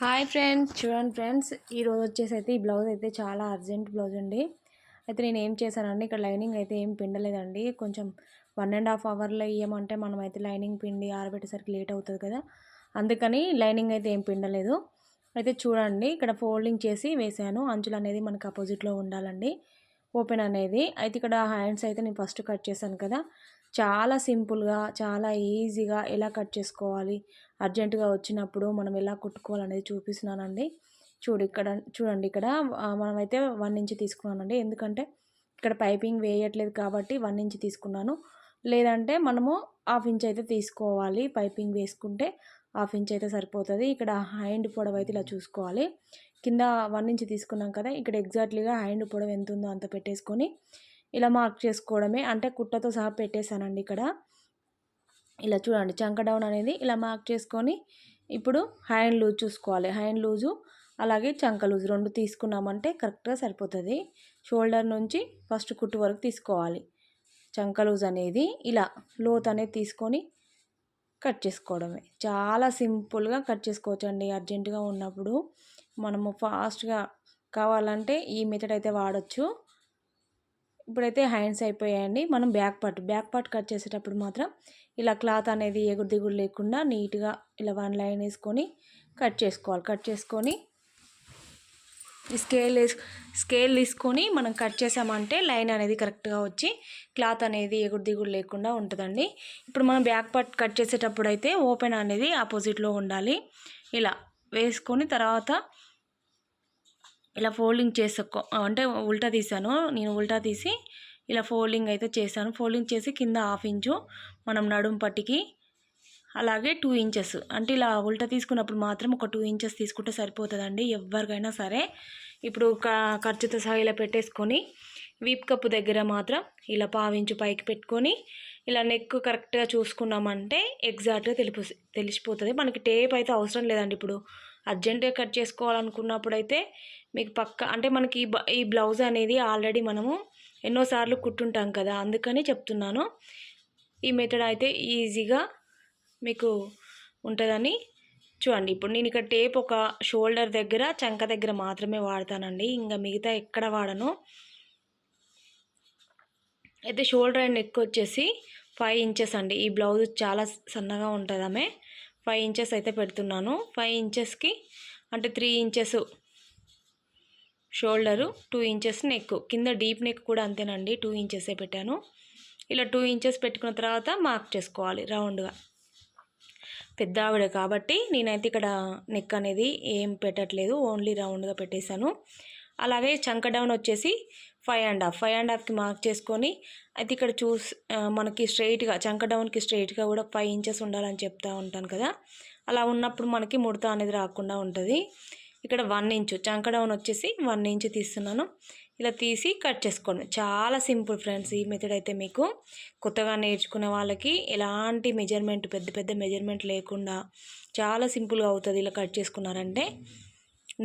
Hi friends చూడండి friends ఈరోజు వచ్చేసి అయితే ఈ బ్లౌజ్ అయితే చాలా అర్జెంట్ బ్లౌజ్ అండి. అయితే నేను ఏం చేశానండి ఇక్కడ లైనింగ్ అయితే ఏం పిండలేదండి. కొంచెం వన్ అండ్ హాఫ్ అవర్లో ఇవ్వమంటే మనం అయితే లైనింగ్ పిండి ఆరబెట్టేసరికి లేట్ అవుతుంది కదా. అందుకని లైనింగ్ అయితే ఏం పిండలేదు. అయితే చూడండి ఇక్కడ ఫోల్డింగ్ చేసి వేసాను. అంచులు అనేది మనకు అపోజిట్లో ఉండాలండి. ఓపెన్ అనేది. అయితే ఇక్కడ హ్యాండ్స్ అయితే నేను ఫస్ట్ కట్ చేశాను కదా. చాలా సింపుల్గా చాలా ఈజీగా ఎలా కట్ చేసుకోవాలి అర్జెంటుగా వచ్చినప్పుడు మనం ఎలా కుట్టుకోవాలనేది చూపిస్తున్నానండి. చూడు ఇక్కడ చూడండి ఇక్కడ మనమైతే వన్ ఇంచ్ తీసుకున్నానండి. ఎందుకంటే ఇక్కడ పైపింగ్ వేయట్లేదు కాబట్టి వన్ ఇంచ్ తీసుకున్నాను. లేదంటే మనము హాఫ్ ఇంచ్ అయితే తీసుకోవాలి. పైపింగ్ వేసుకుంటే హాఫ్ ఇంచ్ అయితే సరిపోతుంది. ఇక్కడ హ్యాండ్ పొడవు అయితే ఇలా చూసుకోవాలి. కింద వన్ ఇంచ్ తీసుకున్నాం కదా ఇక్కడ ఎగ్జాక్ట్లీగా హ్యాండ్ పొడవు ఎంత ఉందో అంత పెట్టేసుకొని ఇలా మార్క్ చేసుకోవడమే. అంటే కుట్టతో సహా పెట్టేశానండి ఇక్కడ. ఇలా చూడండి చంక డౌన్ అనేది ఇలా మార్క్ చేసుకొని ఇప్పుడు హ్యాండ్ లూజ్ చూసుకోవాలి. హ్యాండ్ లూజు అలాగే చంక లూజ్ రెండు తీసుకున్నామంటే కరెక్ట్గా సరిపోతుంది. షోల్డర్ నుంచి ఫస్ట్ కుట్టు వరకు తీసుకోవాలి. చంక లూజ్ అనేది ఇలా లోత్ అనేది తీసుకొని కట్ చేసుకోవడమే. చాలా సింపుల్గా కట్ చేసుకోవచ్చండి అర్జెంటుగా ఉన్నప్పుడు. మనము ఫాస్ట్గా కావాలంటే ఈ మెథడ్ అయితే వాడచ్చు. ఇప్పుడైతే హ్యాండ్స్ అయిపోయాయండి. మనం back part back part cut చేసేటప్పుడు మాత్రం ఇలా క్లాత్ అనేది ఎగురు దిగురు లేకుండా నీట్గా ఇలా వన్ లైన్ వేసుకొని కట్ చేసుకోవాలి. కట్ చేసుకొని స్కేల్ స్కేల్ తీసుకొని మనం కట్ చేసామంటే లైన్ అనేది కరెక్ట్గా వచ్చి క్లాత్ అనేది ఎగురు దిగుడు లేకుండా ఉంటుందండి. ఇప్పుడు మనం బ్యాక్ పార్ట్ కట్ చేసేటప్పుడు అయితే ఓపెన్ అనేది ఆపోజిట్లో ఉండాలి. ఇలా వేసుకొని తర్వాత ఇలా ఫోల్డింగ్ చేసుకో అంటే ఉల్టా తీసాను నేను ఉల్టా తీసి ఇలా ఫోల్డింగ్ అయితే చేశాను. ఫోల్డింగ్ చేసి కింద హాఫ్ ఇంచు మనం నడుం పట్టికి అలాగే టూ ఇంచెస్. అంటే ఇలా ఉల్టా తీసుకున్నప్పుడు మాత్రం ఒక టూ ఇంచెస్ తీసుకుంటే సరిపోతుందండి ఎవరికైనా సరే. ఇప్పుడు ఖర్చుతో సహా ఇలా పెట్టేసుకొని వీప్ కప్పు దగ్గర మాత్రం ఇలా పావించు పైకి పెట్టుకొని ఇలా నెక్ కరెక్ట్గా చూసుకున్నామంటే ఎగ్జాక్ట్గా తెలిపి తెలిసిపోతుంది. మనకి టేప్ అయితే అవసరం లేదండి ఇప్పుడు. అర్జెంటుగా కట్ చేసుకోవాలనుకున్నప్పుడు అయితే మీకు పక్క అంటే మనకి ఈ బ్లౌజ్ అనేది ఆల్రెడీ మనము ఎన్నోసార్లు కుట్టుంటాం కదా అందుకని చెప్తున్నాను. ఈ మెథడ్ అయితే ఈజీగా మీకు ఉంటుందని చూడండి. ఇప్పుడు నేను ఇక్కడ టేప్ ఒక షోల్డర్ దగ్గర చంక దగ్గర మాత్రమే వాడతానండి. ఇంకా మిగతా ఎక్కడ వాడను? అయితే షోల్డర్ అండ్ నెక్ వచ్చేసి ఫైవ్ ఇంచెస్ అండి. ఈ బ్లౌజ్ చాలా సన్నగా ఉంటుంది ఫైవ్ ఇంచెస్ అయితే పెడుతున్నాను. ఫైవ్ ఇంచెస్కి అంటే three inches shoulder two inches neck. కింద డీప్ నెక్ కూడా అంతేనండి. టూ ఇంచెసే పెట్టాను. ఇలా టూ ఇంచెస్ పెట్టుకున్న తర్వాత మార్క్ చేసుకోవాలి రౌండ్గా. పెద్ద ఆవిడ కాబట్టి నేనైతే ఇక్కడ నెక్ అనేది ఏం పెట్టట్లేదు. ఓన్లీ రౌండ్గా పెట్టేశాను. అలాగే చంక డౌన్ వచ్చేసి five and half five and హాఫ్కి mark చేసుకొని అయితే ఇక్కడ చూసి మనకి స్ట్రైట్గా చంక డౌన్కి స్ట్రైట్గా కూడా ఫైవ్ ఇంచెస్ ఉండాలని చెప్తా ఉంటాను కదా. అలా ఉన్నప్పుడు మనకి ముడత అనేది రాకుండా ఉంటుంది. ఇక్కడ వన్ ఇంచు చంక డౌన్ వచ్చేసి వన్ ఇంచు తీస్తున్నాను. ఇలా తీసి కట్ చేసుకోండి. చాలా సింపుల్ ఫ్రెండ్స్ ఈ మెథడ్ అయితే మీకు. కొత్తగా నేర్చుకునే వాళ్ళకి ఎలాంటి మెజర్మెంట్ పెద్ద పెద్ద మెజర్మెంట్ లేకుండా చాలా సింపుల్గా అవుతుంది ఇలా కట్ చేసుకున్నారంటే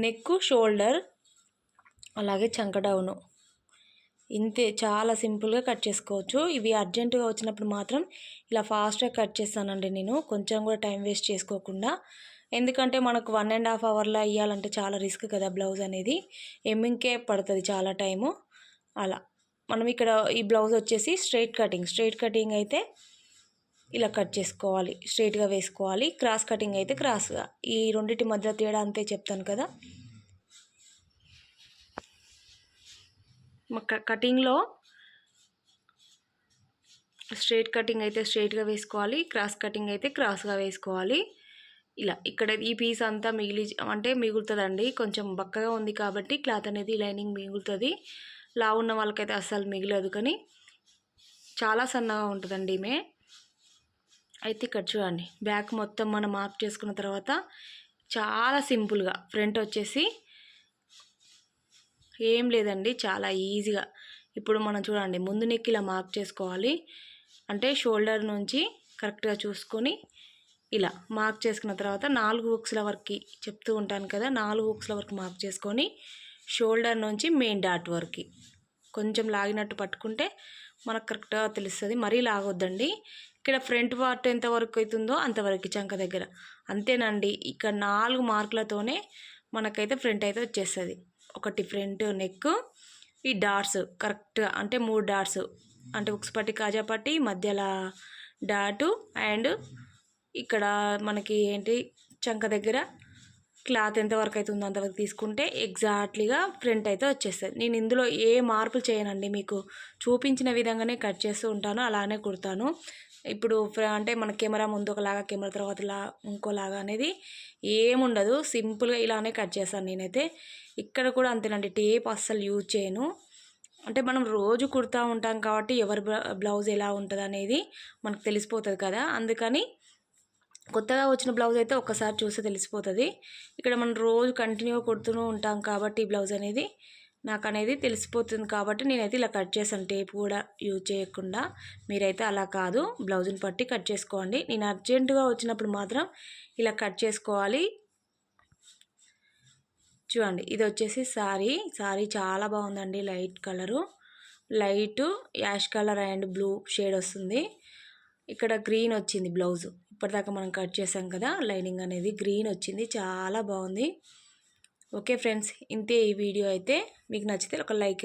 నెక్ షోల్డర్ అలాగే చంక డౌను. ఇంతే చాలా సింపుల్గా కట్ చేసుకోవచ్చు. ఇవి అర్జెంటుగా వచ్చినప్పుడు మాత్రం ఇలా ఫాస్ట్గా కట్ చేస్తానండి నేను. కొంచెం కూడా టైం వేస్ట్ చేసుకోకుండా. ఎందుకంటే మనకు వన్ అండ్ హాఫ్ అవర్లో అయ్యాలంటే చాలా రిస్క్ కదా బ్లౌజ్ అనేది. ఎమ్మింగ్కే పడుతుంది చాలా టైము. అలా. మనం ఇక్కడ ఈ బ్లౌజ్ వచ్చేసి స్ట్రైట్ కటింగ్. స్ట్రైట్ కటింగ్ అయితే ఇలా కట్ చేసుకోవాలి. స్ట్రైట్గా వేసుకోవాలి. క్రాస్ కటింగ్ అయితే క్రాస్గా. ఈ రెండింటి మధ్య తేడా అంతే చెప్తాను కదా. కటింగ్లో స్ట్రైట్ కటింగ్ అయితే స్ట్రైట్గా వేసుకోవాలి క్రాస్ కటింగ్ అయితే క్రాస్గా వేసుకోవాలి. ఇలా ఇక్కడ ఈ పీస్ అంతా మిగిలి అంటే మిగులుతుందండి. కొంచెం బక్కగా ఉంది కాబట్టి క్లాత్ అనేది లైనింగ్ మిగులుతుంది. లా ఉన్న వాళ్ళకైతే అస్సలు మిగిలదు కానీ చాలా సన్నగా ఉంటుందండి ఈమె. అయితే ఇక్కడ చూడండి బ్యాక్ మొత్తం మనం మార్క్ చేసుకున్న తర్వాత చాలా సింపుల్గా ఫ్రంట్ వచ్చేసి ఏం లేదండి చాలా ఈజీగా. ఇప్పుడు మనం చూడండి ముందు నెక్ ఇలా మార్క్ చేసుకోవాలి. అంటే షోల్డర్ నుంచి కరెక్ట్గా చూసుకొని ఇలా మార్క్ చేసుకున్న తర్వాత నాలుగు హుక్స్ల వరకు చెప్తూ ఉంటాను కదా నాలుగు హుక్స్ల వరకు మార్క్ చేసుకొని షోల్డర్ నుంచి మెయిన్ డాట్ వరకు. కొంచెం లాగినట్టు పట్టుకుంటే మనకు కరెక్ట్గా తెలుస్తుంది. మరీ లాగొద్దండి. ఇక్కడ ఫ్రంట్ పార్ట్ ఎంత వరకు అవుతుందో అంతవరకు చంక దగ్గర. అంతేనండి ఇక్కడ నాలుగు మార్కులతోనే మనకైతే ఫ్రంట్ అయితే వచ్చేస్తుంది. ఒకటి ఫ్రంట్ నెక్. ఈ డాట్స్ కరెక్ట్ అంటే మూడు డాట్స్. అంటే ఉక్స్ పట్టి కాజా మధ్యలో డాటు అండ్ ఇక్కడ మనకి ఏంటి? చంక దగ్గర క్లాత్ ఎంతవరకు అయితే ఉందో అంతవరకు తీసుకుంటే ఎగ్జాక్ట్లీగా ఫ్రంట్ అయితే వచ్చేస్తుంది. నేను ఇందులో ఏ మార్పులు చేయనండి మీకు చూపించిన విధంగానే కట్ చేస్తూ ఉంటాను అలానే కుడతాను. ఇప్పుడు అంటే మన కెమెరా ముందు ఒకలాగా కెమెరా తర్వాతలా ఇంకోలాగా అనేది ఏముండదు. సింపుల్గా ఇలానే కట్ చేస్తాను నేనైతే. ఇక్కడ కూడా అంతేనండి టేప్ అస్సలు యూజ్ చేయను. అంటే మనం రోజు కుడతా ఉంటాం కాబట్టి ఎవరి బ్లౌజ్ ఎలా ఉంటుంది అనేది మనకు తెలిసిపోతుంది కదా. అందుకని కొత్తగా వచ్చిన బ్లౌజ్ అయితే ఒక్కసారి చూస్తే తెలిసిపోతుంది. ఇక్కడ మనం రోజు కంటిన్యూగా కుడుతూనే ఉంటాం కాబట్టి ఈ బ్లౌజ్ అనేది నాకు అనేది తెలిసిపోతుంది కాబట్టి నేనైతే ఇలా కట్ చేశాను. టేప్ కూడా యూజ్ చేయకుండా మీరైతే అలా కాదు. బ్లౌజ్ని పట్టి కట్ చేసుకోండి. నేను అర్జెంటుగా వచ్చినప్పుడు మాత్రం ఇలా కట్ చేసుకోవాలి. చూడండి ఇది వచ్చేసి సారీ. సారీ చాలా బాగుందండి. Light colour. Light ash colour and blue shade వస్తుంది. ఇక్కడ గ్రీన్ వచ్చింది బ్లౌజు. ఇప్పటిదాకా మనం కట్ చేసాం కదా లైనింగ్ అనేది గ్రీన్ వచ్చింది చాలా బాగుంది. ఓకే ఫ్రెండ్స్ ఇంతే ఈ వీడియో అయితే. మీకు నచ్చితే ఒక లైక్